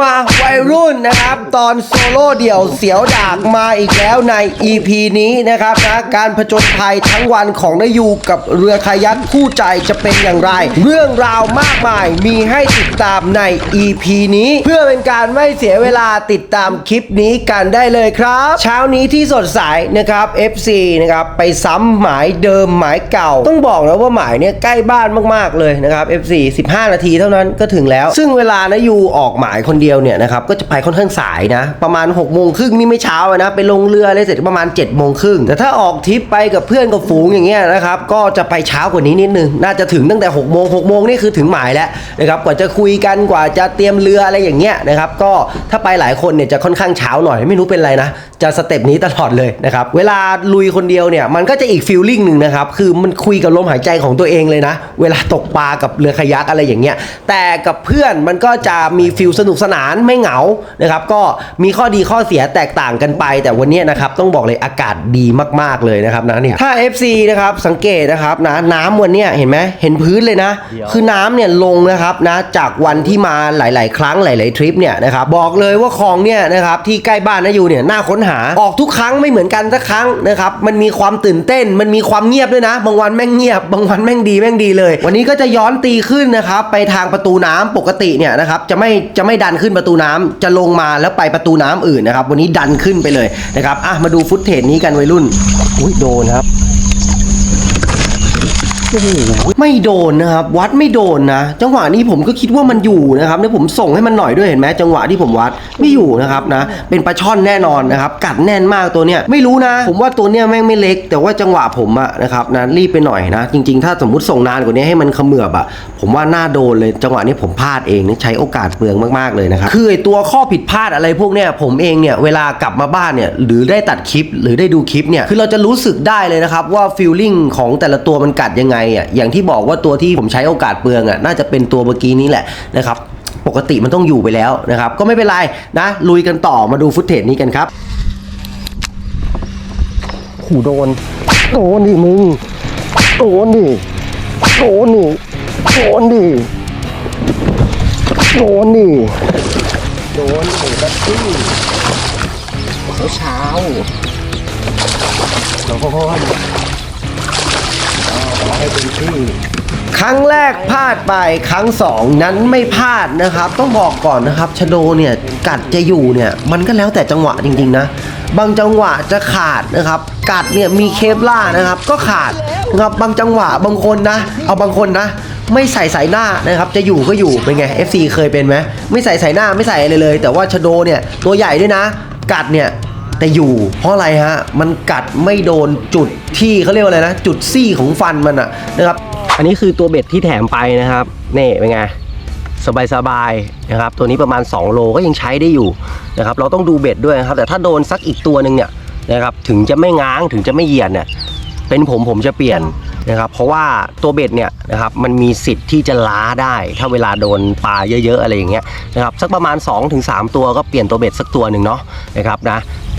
มาวัยรุ่นนะครับ ตอนโซโล่เดี่ยวเสียวดากมาอีกแล้วใน EP นี้นะครับนะการผจญภัยทั้งวันของนายูกับเรือคายักคู่ใจจะเป็นอย่างไร เรื่องราวมากมายมีให้ติดตามใน EP นี้ เพื่อเป็นการไม่เสียเวลาติดตามคลิปนี้กันได้เลยครับ เช้านี้ที่สดใสนะครับ FC นะครับไปซ้ำหมายเดิมหมายเก่า ต้องบอกนะว่าหมายเนี่ยใกล้บ้านมากๆเลยนะครับ FC 15 นาทีเท่านั้นก็ถึงแล้ว ซึ่งเวลานะยูออกหมายคนนเดียวเนี่ยนะครับก็จะไปค่อนข้างสายนะ ประมาณ6กโมงครึ่งนี่ไม่เช้านะไปลงเรืออะไรเสร็จประมาณ7จ็ดโมงครึ่งแต่ถ้าออกทริปไปกับเพื่อนกับฝูงอย่างเงี้ยนะครับก็จะไปเช้ากว่านี้นิดนึงน่าจะถึงตั้งแต่6กโมงหกโมงนี่คือถึงหมายแล้วนะครับกว่าจะคุยกันกว่าจะเตรียมเรืออะไรอย่างเงี้ยนะครับก็ถ้าไปหลายคนเนี่ยจะค่อนข้างเช้าหน่อยไม่รู้เป็นไรนะ จะสเต็ปนี้ตลอดเลยนะครับเวลาลุยคนเดียวเนี่ยมันก็จะอีกฟีลลิ่งหนึ่งนะครับคือมันคุยกับลมหายใจของตัวเองเลยนะ เวลาตกปลากับเรือคายักอะไรอย่างเงี้ยแต่กับเพื่อนมันก็จะมีฟีลสนุกสนานไม่เหงานะครับ ก็มีข้อดีข้อเสียแตกต่างกันไป แต่วันนี้นะครับต้องบอกเลยอากาศดีมากๆเลยนะครับนะเนี่ยถ้า FC นะครับสังเกตนะครับนะน้ำวันเนี้ยเห็นไหมเห็นพื้นเลยนะ คือน้ำเนี่ยลงนะครับนะจากวันที่มาหลาย ๆ ครั้งหลาย ๆ ทริปเนี่ยนะครับบอกเลยว่าคลองเนี่ยนะครับที่ใกล้บ้านนะอยู่เนี่ยน่าค้นหาออกทุกครั้งไม่เหมือนกันสักครั้งนะครับมันมีความตื่นเต้น มันมีความเงียบด้วยนะ บางวันแม่งเงียบ บางวันแม่งดีแม่งดีเลย วันนี้ก็จะย้อนตีขึ้นนะครับไปทางประตูน้ำปกติเนี่ยนะครับจะไม่จะไม่ดันขึ้นประตูน้ำจะลงมาแล้วไปประตูน้ำอื่นนะครับ วันนี้ดันขึ้นไปเลยนะครับอะมาดูฟุตเทจนี้กันวัยรุ่นอุ้ยโดนครับ โอ้โหไม่โดนนะครับ วัดไม่โดนนะ จังหวะนี้ผมก็คิดว่ามันอยู่นะครับเนี่ยผมส่งให้มันหน่อยด้วยเห็นไหมจังหวะที่ผมวัดไม่อยู่นะครับนะ เป็นปลาช่อนแน่นอนนะครับ กัดแน่นมากตัวเนี้ยไม่รู้นะ ผมว่าตัวเนี้ยแม่งไม่เล็ก แต่ว่าจังหวะผมอะนะครับนะรีบไปหน่อยนะ จริง ๆ ถ้าสมมติส่งนานกว่านี้ให้มันเขมือบอะผมว่าน่าโดนเลย จังหวะนี้ผมพลาดเองนี่ใช้โอกาสเปลืองมากๆเลยนะครับคือไอตัวข้อผิดพลาดอะไรพวกเนี้ยผมเองเนี่ยเวลากลับมาบ้านเนี่ยหรือได้ตัดคลิปหรือได้ดูคลิปเนี่ยคือเราจะรู้สึกได้เลยนะครับว่าฟีลลิ่งของแต่ละตัวมันกัดยังไงอะอย่างที่บอกว่าตัวที่ผมใช้โอกาสเปลืองอะน่าจะเป็นตัวเมื่อกี้นี้แหละนะครับปกติมันต้องอยู่ไปแล้วนะครับ ก็ไม่เป็นไรนะ ลุยกันต่อมาดูฟุตเทจนี้กันครับขู่โดน โดนดิมึง โดนดิโดนดิโดนดิโดนดิโดนหมูกระตี้เช้า ๆโดนครั้งแรกพลาดไปครั้งสองนั้นไม่พลาดนะครับ ต้องบอกก่อนนะครับชโดเนี่ยกัดจะอยู่เนี่ยมันก็แล้วแต่จังหวะจริงๆนะบางจังหวะจะขาดนะครับ กัดเนี่ยมีเคปล่านะครับ ก็ขาดนะครับบางจังหวะบางคนนะ เอาบางคนนะ ไม่ใส่สายหน้านะครับ จะอยู่ก็อยู่เป็นไง FC เคยเป็นไหมไม่ใส่สายหน้าไม่ใส่อะไรเลย แต่ว่าชโดเนี่ยตัวใหญ่ด้วยนะ กัดเนี่ย แต่อยู่ เพราะอะไรฮะ มันกัดไม่โดนจุดที่เขาเรียกว่าอะไรนะ จุดซี่ของฟันมันอะนะครับ อันนี้คือตัวเบ็ดที่แถมไปนะครับนี่เป็นไงสบายๆนะครับ ตัวนี้ประมาณ 2 โลก็ยังใช้ได้อยู่นะครับ เราต้องดูเบ็ดด้วยนะครับ แต่ถ้าโดนสักอีกตัวหนึ่งเนี่ยนะครับ ถึงจะไม่ง้างถึงจะไม่เหยียดเนี่ยเป็นผมผมจะเปลี่ยนนะครับ เพราะว่าตัวเบ็ดเนี่ยนะครับมันมีสิทธิ์ที่จะล้าได้ ถ้าเวลาโดนปลาเยอะๆอะไรอย่างเงี้ยนะครับสักประมาณ 2-3 ตัวก็เปลี่ยนตัวเบ็ดสักตัวหนึ่งเนาะนะครับนะ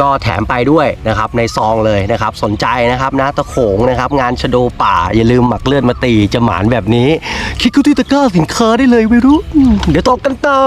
ก็แถมไปด้วยนะครับในซองเลยนะครับสนใจนะครับนะตะโขงนะครับงานชโดป่าอย่าลืมหมักเลือดมาตีจะหมานแบบนี้คลิกเข้าที่ตะกร้าสินค้าได้เลยไม่รู้ เดี๋ยวตกกันต่อ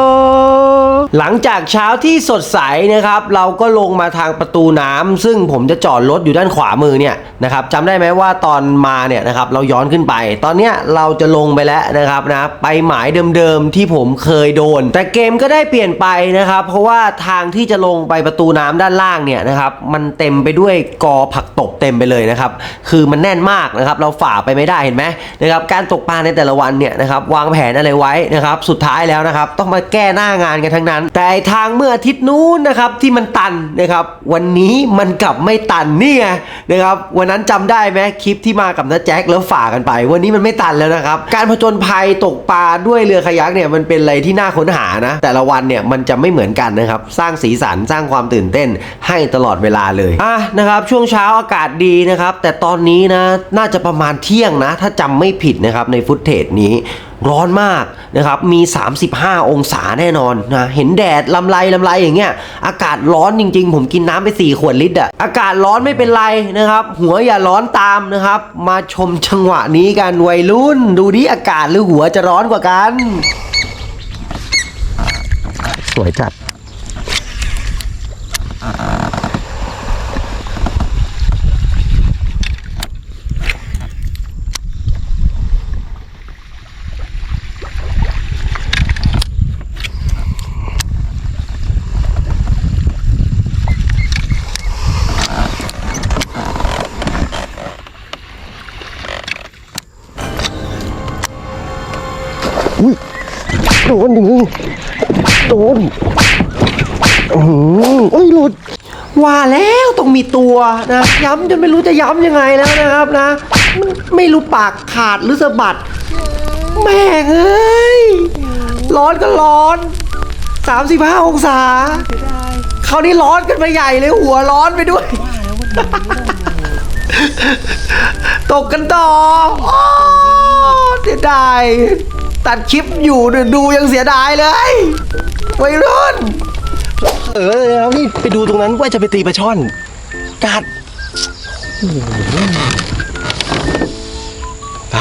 หลังจากเช้าที่สดใสนะครับเราก็ลงมาทางประตูน้ำซึ่งผมจะจอดรถอยู่ด้านขวามือเนี่ยนะครับจำได้ไหมว่าตอนมาเนี่ยนะครับเราย้อนขึ้นไป ตอนเนี้ยเราจะลงไปแล้วนะครับนะไปหมายเดิมๆที่ผมเคยโดน แต่เกมก็ได้เปลี่ยนไปนะครับเพราะว่าทางที่จะลงไปประตูน้ำด้านล่างเนี่ยนะครับมันเต็มไปด้วยกอผักตบเต็มไปเลยนะครับคือมันแน่นมากนะครับเราฝ่าไปไม่ได้เห็นไหมนะครับการตกปลาในแต่ละวันเนี่ยนะครับวางแผนอะไรไว้นะครับสุดท้ายแล้วนะครับต้องมาแก้หน้างานกันทั้งนั้น แต่ทางเมื่ออาทิตย์นู้นนะครับที่มันตันนะครับวันนี้มันกลับไม่ตันนี่ไงนะครับวันนั้นจำได้ไหมคลิปที่มากับน้าแจ็คแล้วฝ่ากันไป วันนี้มันไม่ตันแล้วนะครับการผจญภัยตกปลาด้วยเรือคายักเนี่ยมันเป็นอะไรที่น่าค้นหานะแต่ละวันเนี่ยมันจะไม่เหมือนกันนะครับสร้างสีสันสร้างความตื่นเต้นให้ตลอดเวลาเลยอะนะครับช่วงเช้าอากาศดีนะครับ แต่ตอนนี้นะน่าจะประมาณเที่ยงนะ ถ้าจำไม่ผิดนะครับในฟุตเทจนี้ร้อนมากนะครับมี 35 องศาแน่นอนนะเห็นแดดลำไรลำไรอย่างเงี้ยอากาศร้อนจริง ๆ ผมกินน้ำไป 4 ขวดลิตรอะอากาศร้อนไม่เป็นไรนะครับ หัวอย่าร้อนตามนะครับ มาชมจังหวะนี้กันวัยรุ่น ดูดิอากาศหรือหัวจะร้อนกว่ากันวยจัด นดิมึงโดนอือโอ้ยหลุดว่าแล้วต้องมีตัวนะย้ำจนไม่รู้จะย้ำยังไงแล้วนะครับนะมันไม่รู้ปากขาดหรือสะบัด แม่เอ้ยร้อนก็ร้อน 35 องศาคราวนี้ร้อนกันไปใหญ่เลยหัวร้อนไปด้วย ตกกันต่อเสียดาย ตัดคลิปอยู่เนี่ยดูยังเสียดายเลยวัยรุ่น เออแล้วนี่ไปดูตรงนั้นว่าจะไปตีปลาช่อน กัดไป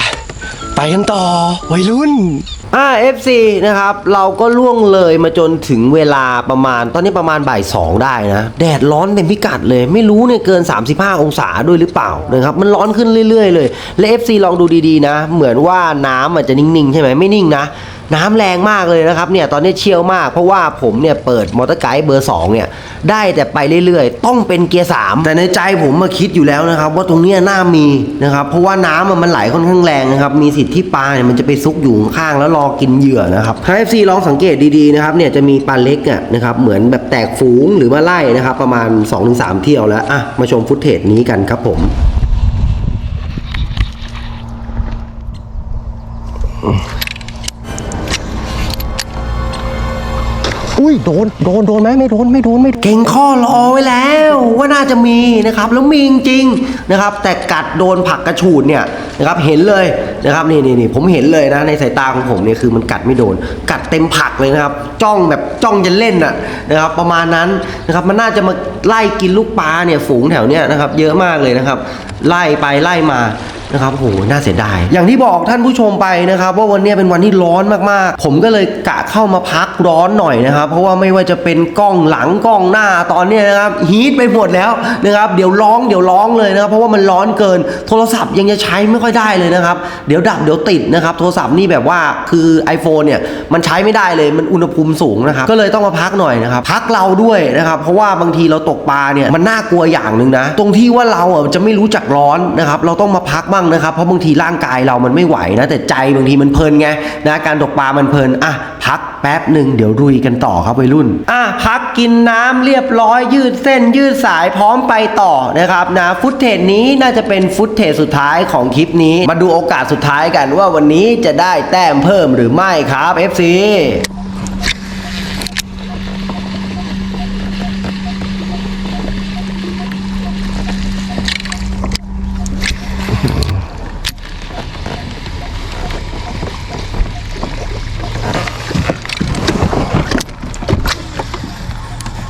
ไปกันต่อวัยรุ่น อ่า FC นะครับ เราก็ล่วงเลยมาจนถึงเวลาประมาณ ตอนนี้ประมาณบ่ายสองได้นะ แดดร้อนเต็มพิกัดเลย ไม่รู้เนี่ยเกิน 35 องศาด้วยหรือเปล่านะครับ มันร้อนขึ้นเรื่อยๆเลย และ FC ลองดูดีๆนะ เหมือนว่าน้ำอาจจะนิ่งๆ ใช่ไหมไม่นิ่งนะ น้ำแรงมากเลยนะครับเนี่ยตอนนี้เชี่ยวมาก เพราะว่าผมเนี่ยเปิดมอเตอร์ไกด์เบอร์2เนี่ยได้แต่ไปเรื่อยๆ ต้องเป็นเกียร์3แต่ในใจผมมาคิดอยู่แล้วนะครับ ว่าตรงนี้น่ามีนะครับเพราะว่าน้ำมันไหลค่อนข้างแรงนะครับมีสิทธิ์ที่ปลาเนี่ยมันจะไปซุกอยู่ข้างแล้วรอกินเหยื่อนะครับถ้า FC ลองสังเกตดีๆนะครับเนี่ยจะมีปลาเล็กอะนะครับเหมือนแบบแตกฝูงหรือว่าไล่นะครับประมาณ 2-3 เที่ยวแล้วอะมาชมฟุตเทจนี้กันครับผม อุ้ยโดนโดนโดนไหมไม่โดนไม่โดนไม่เก่งข้อรอไว้แล้ว ว่าน่าจะมีนะครับ แล้วมีจริงนะครับ แต่กัดโดนผักกระฉูดเนี่ย นะครับเห็นเลยนะครับนี่นี่นี่ผมเห็นเลยนะในสายตาของผมเนี่ยคือมันกัดไม่โดน กัดเต็มผักเลยนะครับ จ้องแบบจ้องจะเล่นน่ะนะครับ ประมาณนั้นนะครับมันน่าจะมาไล่กินลูกปลาเนี่ยฝูงแถวเนี้ยนะครับ เยอะมากเลยนะครับ ไล่ไปไล่มานะครับโหน่าเสียดาย อย่างที่บอกท่านผู้ชมไปนะครับ ว่าวันนี้เป็นวันที่ร้อนมากๆ ผมก็เลยกะเข้ามาพักร้อนหน่อยนะครับ เพราะว่าไม่ว่าจะเป็นกล้องหลังกล้องหน้าตอนเนี้ยนะครับฮีทไปหมดแล้วนะครับ เดี๋ยวร้องเดี๋ยวร้องเลยนะครับ เพราะว่ามันร้อนเกิน โทรศัพท์ยังจะใช้ไม่ค่อยได้เลยนะครับ เดี๋ยวดับเดี๋ยวติดนะครับ โทรศัพท์นี่แบบว่าคือ iPhone เนี่ยมันใช้ไม่ได้เลยมันอุณหภูมิสูงนะครับ ก็เลยต้องมาพักหน่อยนะครับ พักเราด้วยนะครับ เพราะว่าบางทีเราตกปลาเนี่ยมันน่ากลัวอย่างหนึ่งนะ ตรงที่ว่าเราอะจะไม่รู้จักร้อนนะครับ เราต้องมาพักบ้างนะครับ เพราะบางทีร่างกายเรามันไม่ไหวนะ แต่ใจบางทีมันเพลินไงนะการตกปลามันเพลินอะพักแป๊บหนึ่งเดี๋ยวรุยกันต่อครับวัยรุ่น อะพักกินน้ำเรียบร้อยยืดเส้นยืดสายพร้อมไปต่อนะครับนะฟุตเทจนี้น่าจะเป็นฟุตเทจสุดท้ายของคลิปนี้ มาดูโอกาสสุดท้ายกันว่าวันนี้จะได้แต้มเพิ่มหรือไม่ครับ FC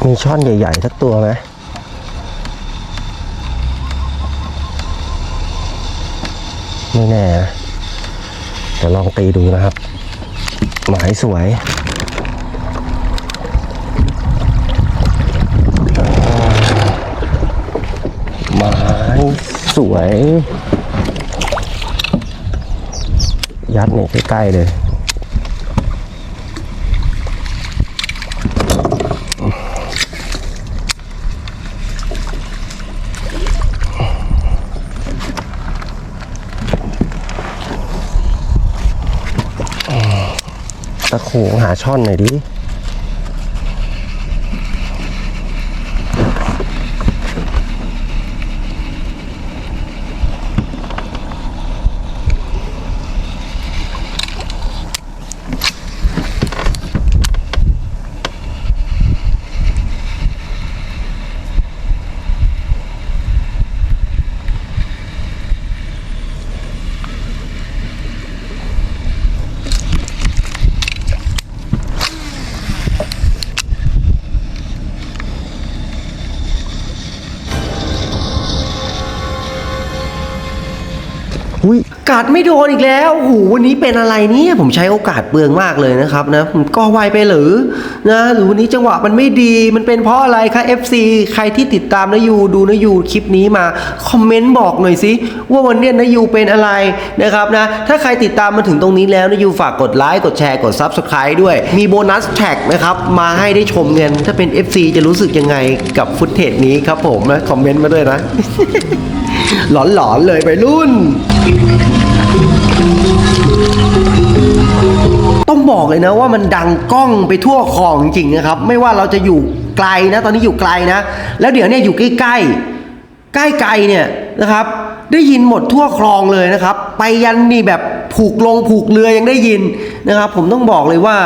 มีช่อนใหญ่ ๆ สักตัวไหม ไม่แน่นะเดี๋ยวลองตีดูนะครับ หมายสวยหมายสวย ยัดเนี่ยใกล้ๆเลย ตะโขงหาช่อนหน่อยดิ กัดไม่โดนอีกแล้วโอ้โหวันนี้เป็นอะไรเนี่ยผมใช้โอกาสเปลืองมากเลยนะครับนะก็ไวไปหรือนะหรือวันนี้จังหวะมันไม่ดีมันเป็นเพราะอะไรคะ FC ใครที่ติดตามนะยูดูนะยูคลิปนี้มาคอมเมนต์บอกหน่อยสิว่าวันนี้นะยูเป็นอะไรนะครับนะถ้าใครติดตามมาถึงตรงนี้แล้วนะยูฝากกดไลค์กดแชร์กด Subscribe ด้วย มีโบนัสแท็กนะครับมาให้ได้ชมกันถ้าเป็น FC จะรู้สึกยังไงกับฟุตเทจนี้ครับผมนะคอมเมนต์มาด้วยนะหลอนๆเลยไปรุ่น ต้องบอกเลยนะว่ามันดังกล้องไปทั่วคลองจริงนะครับ ไม่ว่าเราจะอยู่ไกลนะ ตอนนี้อยู่ไกลนะ แล้วเดี๋ยวเนี่ยอยู่ใกล้ๆใกล้ๆเนี่ยนะครับ ได้ยินหมดทั่วคลองเลยนะครับ ไปยันนี่แบบผูกลงผูกเรือยังได้ยินนะครับ ผมต้องบอกเลยว่า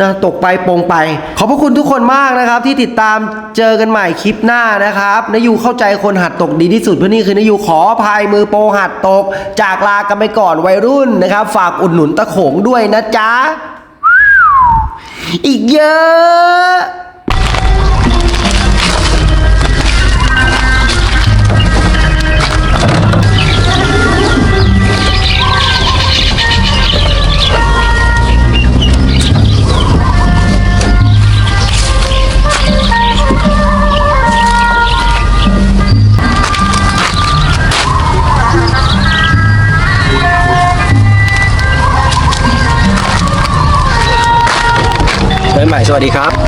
นะตกไปปงไป ขอบพระคุณทุกคนมากนะครับ ที่ติดตามเจอกันใหม่คลิปหน้านะครับนายูเข้าใจคนหัดตกดีที่สุดเพื่อนี่คือนายูขออภัยมือโปรหัดตก จากลากันไปก่อนวัยรุ่นนะครับ ฝากอุดหนุนตะโขงด้วยนะจ๊ะอีกเยอะ สวัสดีครับ